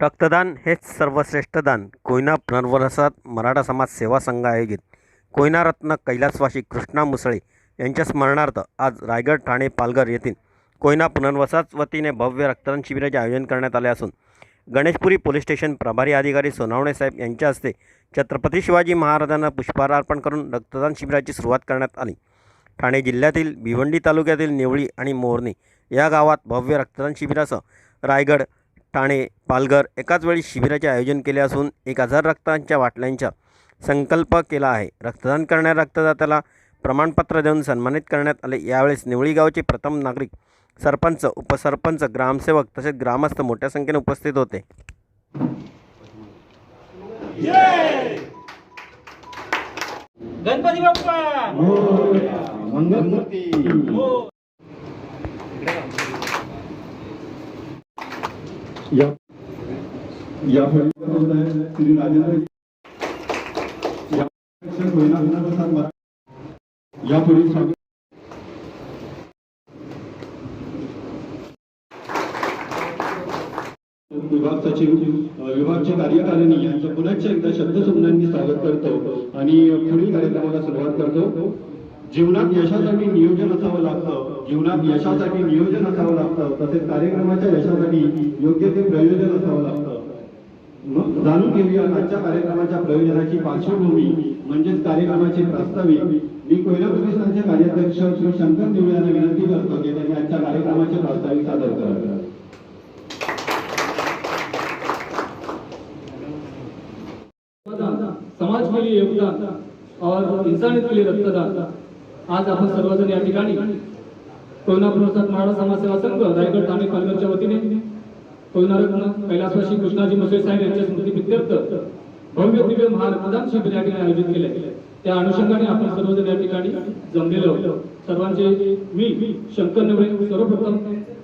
रक्तदान हेच सर्वश्रेष्ठ दान. कोयना पुनर्वसात मराठा समाज सेवा संघ आयोजित. कोयना रत्न कैलासवासी कृष्णा मुसळे यांच्या स्मरणार्थ आज रायगड ठाणे पालघर येथील कोयना पुनर्वसाच वतीने भव्य रक्तदान शिबिराचे आयोजन करण्यात आले असून गणेशपुरी पोलीस स्टेशन प्रभारी अधिकारी सोनावणे साहेब यांच्या हस्ते छत्रपती शिवाजी महाराजांना पुष्पहार अर्पण करून रक्तदान शिबिराची सुरुवात करण्यात आली. ठाणे जिल्ह्यातील भिवंडी तालुक्यातील नेवळी आणि मोरणी या गावात भव्य रक्तदान शिबिरासह रायगड ठाणे पालघर एकाच वेळी शिबिराचे आयोजन केले असून एक हजार रक्तांच्या बाटल्यांचा संकल्प केला आहे. रक्तदान करणाऱ्या रक्तदात्याला प्रमाणपत्र देऊन सन्मानित करण्यात आले. यावेळेस निवळी गावचे प्रथम नागरिक सरपंच उपसरपंच ग्रामसेवक तसेच ग्रामस्थ मोठ्या संख्येने उपस्थित होते. गणपती बाप्पा! मंगलमूर्ती. हो. या या श्री राजेंद्र या होईना स्वागत विभाग सचिव अ, विभागचे कार्यकारिणी यांचं पुन्हा एकदा शब्दसंबंधांनी स्वागत करतो आणि पुढील कार्यक्रमाला सुरुवात करतो. जीवनात यशासाठी नियोजन असावं लागतं. जीवनात यशासाठी नियोजन असावं लागतं तसेच कार्यक्रमाच्या यशासाठी योग्य ते प्रयोजन असावं लागतं. मग जाणून घेऊया आजच्या कार्यक्रमाच्या प्रयोजनाची पार्श्वभूमी म्हणजेच कार्यक्रमाचे प्रास्ताविक. मी कोयना प्रतिष्ठानचे कार्याध्यक्ष श्री शंकर निवळे यांना विनंती करतो की त्यांनी आजच्या कार्यक्रमाचे प्रास्ताविक सादर करावे. समाज के लिए योगदान और इंसानियत के लिए रक्तदान. आज आपण सर्वजण या ठिकाणी कोयना पुनर्वसन मराठा समाज सेवा संघ रायगड ठाणे पालघरच्या वतीने कोयना कैलासवासी कृष्णाजी मुसळे साहेब यांच्या स्मृती प्रित्यर्थ भव्य दिव्य महारक्तदान शिबिर या ठिकाणी आयोजित केले. त्या अनुषंगाने आपण सर्वजण या ठिकाणी जमलेलो होतो सर्वांचे मी शंकर नवरे सर्वप्रथम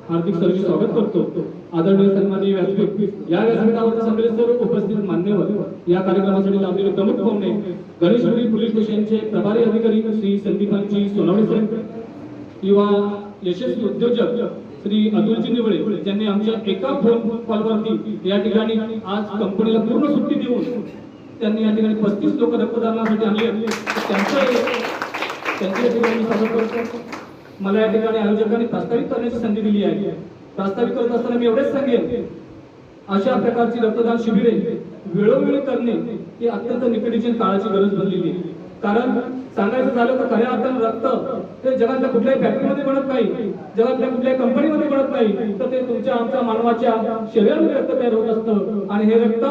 हार्दिक सरचे स्वागत करतो. आदरणीय सन्माननीय व्यासपीठ या व्यासपीठावर सगळे सर्व उपस्थित मान्यवर या कार्यक्रमासाठी लाभलेले प्रमुख पाहुणे गणेशपुरी पोलीस स्टेशनचे प्रभारी अधिकारी श्री संदीपांची सोनवणे साहेब किंवा यशस्वी उद्योजक श्री अतुलजी निवळे ज्यांनी आमच्या एका फोन कॉलवरती या ठिकाणी आज कंपनीला पूर्ण सुट्टी देऊन त्यांनी या ठिकाणी पस्तीस लोक रक्तदानासाठी आणले. त्यांचं त्यांच्या ठिकाणी स्वागत करतो. मला या ठिकाणी आयोजकांनी प्रस्तावित करण्याची संधी दिली आहे. प्रस्तावित करत असताना मी एवढेच सांगेन अशा प्रकारची रक्तदान शिबिरे वेळोवेळी करणे ही अत्यंत निकडीची काळाची गरज बनलेली आहे. कारण सांगायचं झालं तर खऱ्या अर्थानं रक्त ते जगातल्या कुठल्याही फॅक्टरीमध्ये बनत नाही जगातल्या कुठल्याही कंपनीमध्ये बनत नाही. तर ते तुमच्या आमच्या मानवाच्या शरीरामध्ये रक्त तयार होत असतं. आणि हे रक्त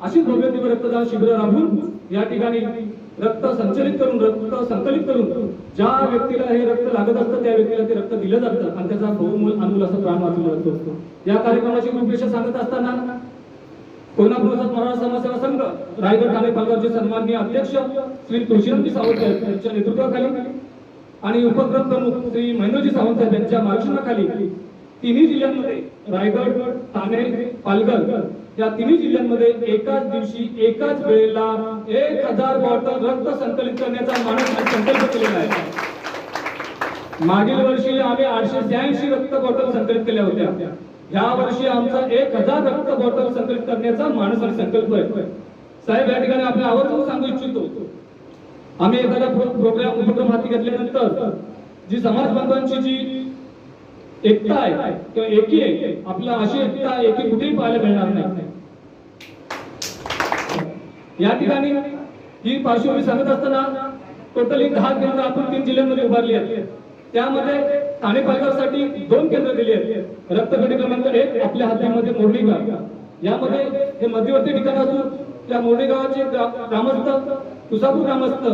अशी भव्य दिव्य रक्तदान शिबिर राबून या ठिकाणी रक्त संचलित करून रक्त संकलित करून ज्या व्यक्तीला हे रक्त लागत असतं त्या व्यक्तीला ते रक्त दिलं जातं. आणि त्याचा बहुमूल अनुल असं प्राण वाचवलं जातो. या कार्यक्रमाची उद्देश सांगत असताना कोल्हापूर मराठा समाजसेवा संघ रायगड ठाणे पालघरचे सन्माननीय अध्यक्ष श्री तुळशीरामजी सावंत यांच्या नेतृत्वाखाली आणि उपक्रम प्रमुख श्री महेंद्रजी सावंत साहेब यांच्या मार्गदर्शनाखाली तिन्ही जिल्ह्यांमध्ये रायगड ठाणे पालघर या तिन्ही जिल्ह्यांमध्ये एकाच दिवशी एकाच वेळेला एक हजार बॉटल रक्त संकलित करण्याचा मानस संकल्प केलेला आहे. मागील वर्षी आम्ही आठशे शहाऐंशी रक्त बॉटल संकलित केल्या होत्या. या वर्षी आमचा एक हजार रक्त बॉटल संकलित करण्याचा माणसाने संकल्प आहे. साहेब या ठिकाणी आपल्या आवर्जून सांगू इच्छितो. आम्ही एखादा प्रोग्राम उपक्रम हाती घेतल्यानंतर जी समाज बांधवांची जी एकता आहे किंवा एकी आहे आपला अशी एकता एकी कुठेही पाहायला मिळणार नाही. या ठिकाणी ही पार्श्वभूमी सांगत असताना टोटली दहा केंद्र आपण तीन जिल्ह्यांमध्ये उभारली आहेत. त्यामध्ये ठाणे पालघरसाठी दोन केंद्र दिली आहेत. रक्तपेढी क्रमांक एक आपल्या हातामध्ये मोरडी गाव यामध्ये हे मध्यवर्ती ठिकाण असून त्या मोरडी गावाचे ग्रामस्थ तुसापूर ग्रामस्थ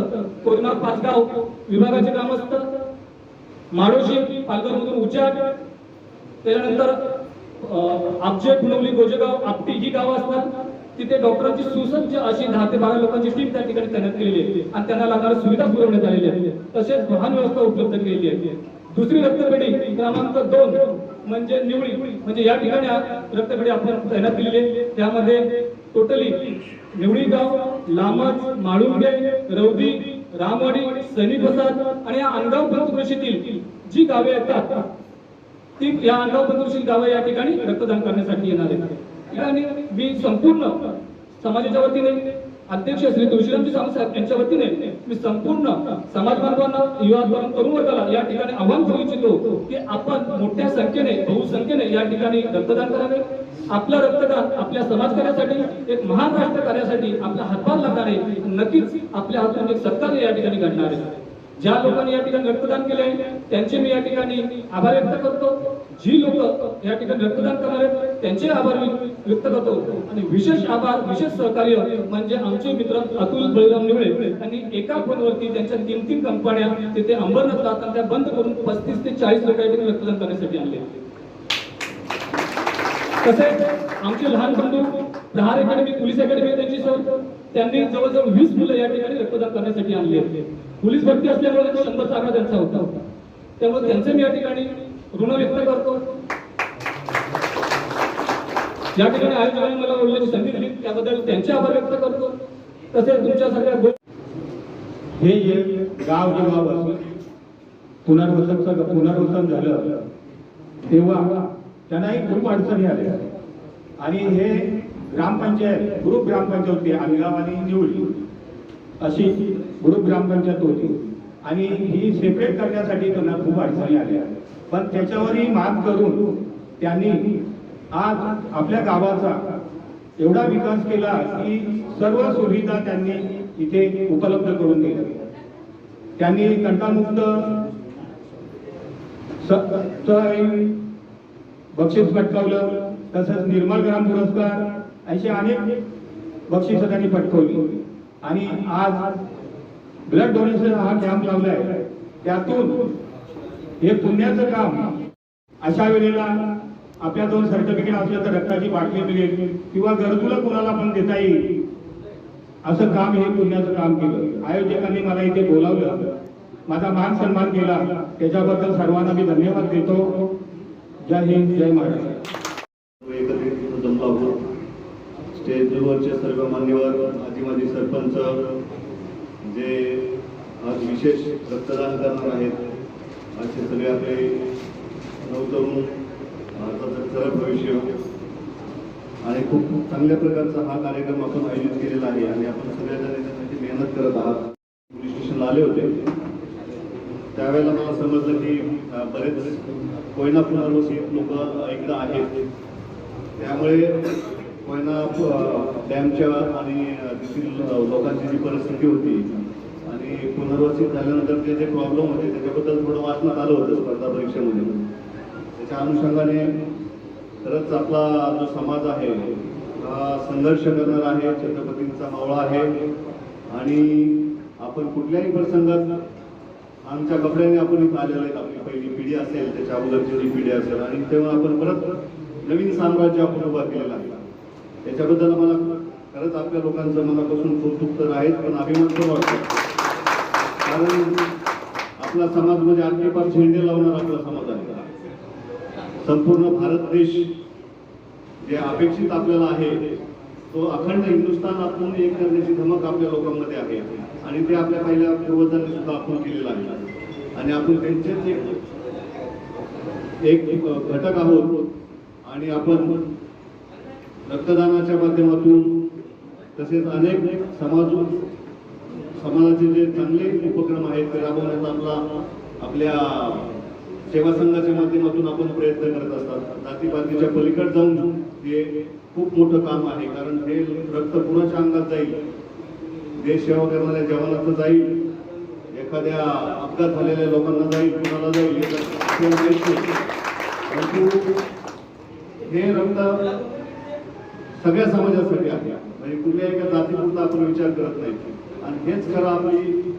कोयना पाचगाव विभागाचे ग्रामस्थ माडोशी पालघरमधून उचाट त्याच्यानंतर आपजे पुणवली गोजेगाव आपटी ही गावं असतात. तिथे डॉक्टरांची सुसज्ज अशी दहा ते बारा लोकांची टीम त्या ठिकाणी तैनात केलेली आहे. आणि त्यांना लागणाऱ्या सुविधा पुरवण्यात आलेल्या आहेत. तसेच वाहन व्यवस्था उपलब्ध केलेली आहे. दुसरी रक्तपेढी क्रमांक दोन म्हणजे निवडी म्हणजे या ठिकाणी रक्तपेढी आपण तैनात केलेली आहे. त्यामध्ये टोटली निवडी गाव लामच माळुंगे रौदी रामवाडी सनी प्रसाद आणि या अंगाव पंचकृषीतील जी गावे येतात ती या अनगाव पंचकृषी गावे या ठिकाणी रक्तदान करण्यासाठी येणार आहेत. आणि मी संपूर्ण समाजाच्या वतीने अध्यक्ष श्री तुळशीरामजी सावंत साहेब यांच्या वतीने मी संपूर्ण समाज बांधवांना युवा तरुण वर्गाला या ठिकाणी आव्हान करू इच्छितो की आपण मोठ्या संख्येने बहुसंख्येने या ठिकाणी रक्तदान करावे. आपलं रक्तदान आपल्या समाजकार्यासाठी एक महान राष्ट्र कार्यासाठी आपला हातभार लागणार आहे नक्कीच आपल्या हातून एक सत्कार्य या ठिकाणी घडणार आहे. ज्या लोकांनी या ठिकाणी रक्तदान केले त्यांचे मी या ठिकाणी आभार व्यक्त करतो. जी लोक या ठिकाणी रक्तदान करणार आहेत त्यांचे आभार व्यक्त करतो. आणि विशेष आभार विशेष सहकार्य म्हणजे आमचे मित्र अतुल बळीराम निवळे त्यांनी एका फोनवरती त्यांच्या तीन तीन कंपन्या तिथे अंबरनाथ जातात त्या बंद करून पस्तीस ते चाळीस लोक या ठिकाणी रक्तदान करण्यासाठी आणले तसेच आमचे लहान बंधू प्रहार अकॅडमी पोलीस अकॅडमी त्यांची सर त्यांनी जवळजवळ वीस मुलं या ठिकाणी रक्तदान करण्यासाठी आणली आहेत. पोलीस भरती असल्यामुळे शंभर जागा त्यांचा होता. त्यामुळे त्यांचे मी या ठिकाणी ऋण व्यक्त करतो. या ठिकाणी आयोजकांनी मला बोलण्याची संधी दिली. त्याबद्दल त्यांचे आभार व्यक्त करतो. तसेच तुमच्या सगळ्या हे जे गाव जेव्हा बसून पुनर्वसन पुनर्वसन झालं तेव्हा त्यांनाही खूप अडचणी आल्या. आणि हे ग्रामपंचायत ग्रुप ग्रामपंचायत होती आमगाव आणि निवडी अशी ग्रुप ग्रामपंचायत होती. आणि ही सेपरेट करण्यासाठी त्यांना खूप अडचणी आल्या. पण त्याच्यावरही मात करून त्यांनी आज आपल्या गावाचा एवढा विकास केला की सर्व सुविधा त्यांनी इथे उपलब्ध करून दिल्या. त्यांनी तंटामुक्त बक्षीस पटकावलं तसंच निर्मल ग्राम पुरस्कार अशी अनेक बक्षीस त्यांनी पटकवली. आणि आज ब्लड डोनेशन हा कॅम्प लावलाय. त्यातून हे पुण्याचं काम. अशा वेळेला आपल्या दोन सर्टिफिकेट असल्या तर रक्ताची बाटली मिळेल किंवा गरजूला कुणाला पण देता येईल. असं काम हे पुण्याचं काम केलं. आयोजकांनी मला इथे बोलावलं. माझा मान सन्मान केला. त्याच्याबद्दल सर्वांना मी धन्यवाद देतो. जय हिंद जय महाराष्ट्र. एकत्रित जमला होतो स्टेजवरचे सर्व मान्यवर माजी माजी सरपंच जे आज विशेष रक्तदान करणार आहेत असे सगळे आपले नवतरुण भारताचं खरं भविष्य. आणि खूप खूप चांगल्या प्रकारचा हा कार्यक्रम आपण आयोजित केलेला आहे आणि आपण सगळ्याजण त्यासाठी मेहनत करत आहात. पोलीस स्टेशनला आले होते. त्यावेळेला मला समजलं की बरेच कोयना पुनर्वसित लोक इकडं आहेत. त्यामुळे कोयना डॅमच्या आणि तेथील लोकांची जी परिस्थिती होती पुनर्वसित झाल्यानंतर ते जे प्रॉब्लेम होते त्याच्याबद्दल थोडं वाचण्यात आलं होतं स्पर्धा परीक्षेमध्ये. त्याच्या अनुषंगाने खरंच आपला जो समाज आहे हा संघर्ष करणारा आहे छत्रपतींचा मावळा आहे. आणि आपण कुठल्याही प्रसंगात आमच्या कपड्याने आपण इथं आलेलो आहेत. आपली पहिली पिढी असेल त्याच्या अगोदरची जी पिढी असेल. आणि तेव्हा आपण परत नवीन साम्राज्य आपण उभा केलेलं आहे. त्याच्याबद्दल मला खरंच आपल्या लोकांचं मनापासून कौतुक तर आहेच पण अभिमान पण वाटतो. कारण आपला समाज म्हणजे आणखी झेंडे लावणार आपला समाज आहे. संपूर्ण भारत देश जे अपेक्षित आपल्याला आहे तो अखंड हिंदुस्थानातून एक करण्याची धमक आपल्या लोकांमध्ये आहे. आणि ते आपल्या पहिल्या पूर्वजांनी सुद्धा आपण केलेलं आहे. आणि आपण त्यांचेच एक एक घटक आहोत. आणि आपण रक्तदानाच्या माध्यमातून तसेच अनेक समाज समाजाचे जे चांगले उपक्रम आहेत ते राबवण्याचा आपला आपल्या सेवा संघाच्या माध्यमातून आपण प्रयत्न करत असतात. जातीपातीच्या पलीकडे जाऊन हे खूप मोठं काम आहे कारण हे रक्त कुणाच्या अंगात जाईल? देश सेवा करणाऱ्या जवानाचं जाईल? एखाद्या अपघात झालेल्या लोकांना जाईल? कुणाला जाईल? हे परंतु हे रक्त सगळ्या समाजासाठी आहे. म्हणजे कुठल्या एका जातीपुरता आपण विचार करत नाही. आणि हेच खरं आपली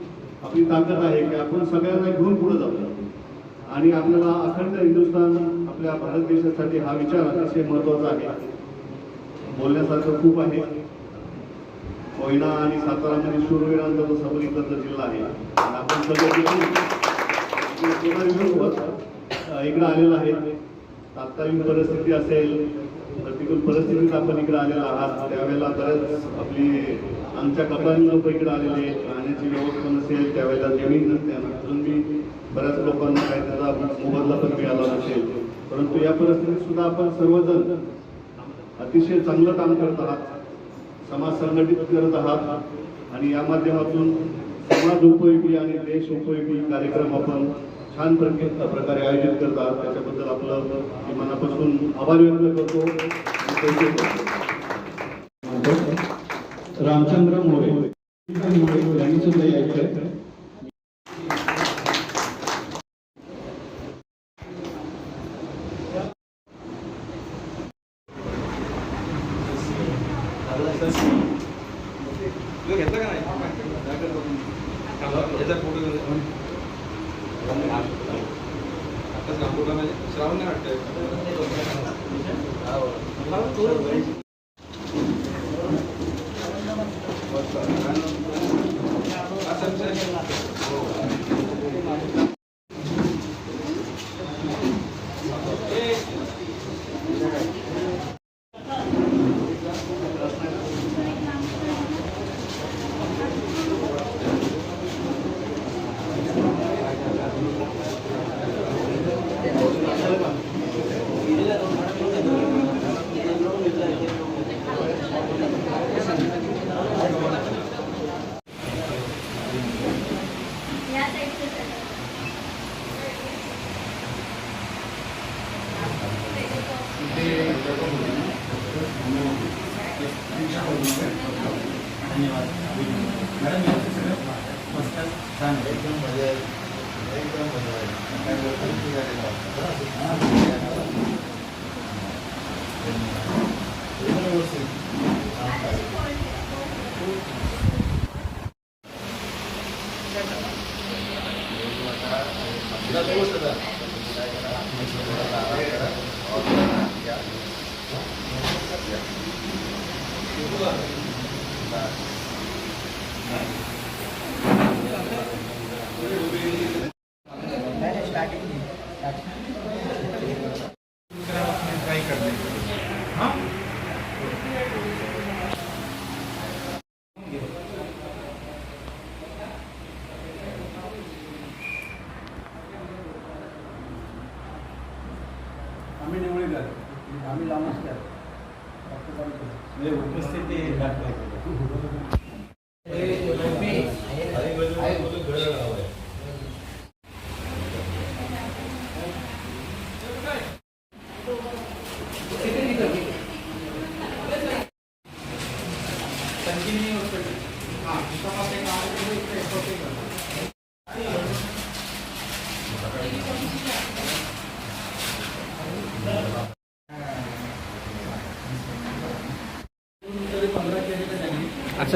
आपली ताकद आहे की आपण सगळ्यांना घेऊन पुढे जातो आणि आपल्याला अखंड हिंदुस्थान आपल्या भारत देशासाठी हा विचार अतिशय महत्त्वाचा आहे. बोलण्यासारखं खूप आहे. कोयना आणि सातारामध्ये शूरवीरांचा जो सबलीकरचा जिल्हा आहे आपण सगळे इकडं इकडे विरोध, आहे तात्कालीन परिस्थिती असेल प्रतिकूल परिस्थितीत आपण इकडे आलेला आहात. त्यावेळेला बरेच आपली आमच्या कपड्यांनी लोक इकडे आलेले राहण्याची व्यवस्था नसेल त्यावेळेला जमीन नसते. आणि बऱ्याच लोकांना काय त्याचा मोबदला पण मिळाला नसेल. परंतु या परिस्थितीत सुद्धा आपण सर्वजण अतिशय चांगलं काम करत आहात. समाज संघटित करत आहात. आणि या माध्यमातून समाज उपयोगी आणि देश उपयोगी कार्यक्रम आपण छान प्रके- प्रकारे आयोजित करतात त्याच्याबद्दल आपलं मी मनापासून आभार व्यक्त करतो रामचंद्र मोरे यांनी सुद्धा यायचंय you. Gracias.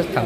está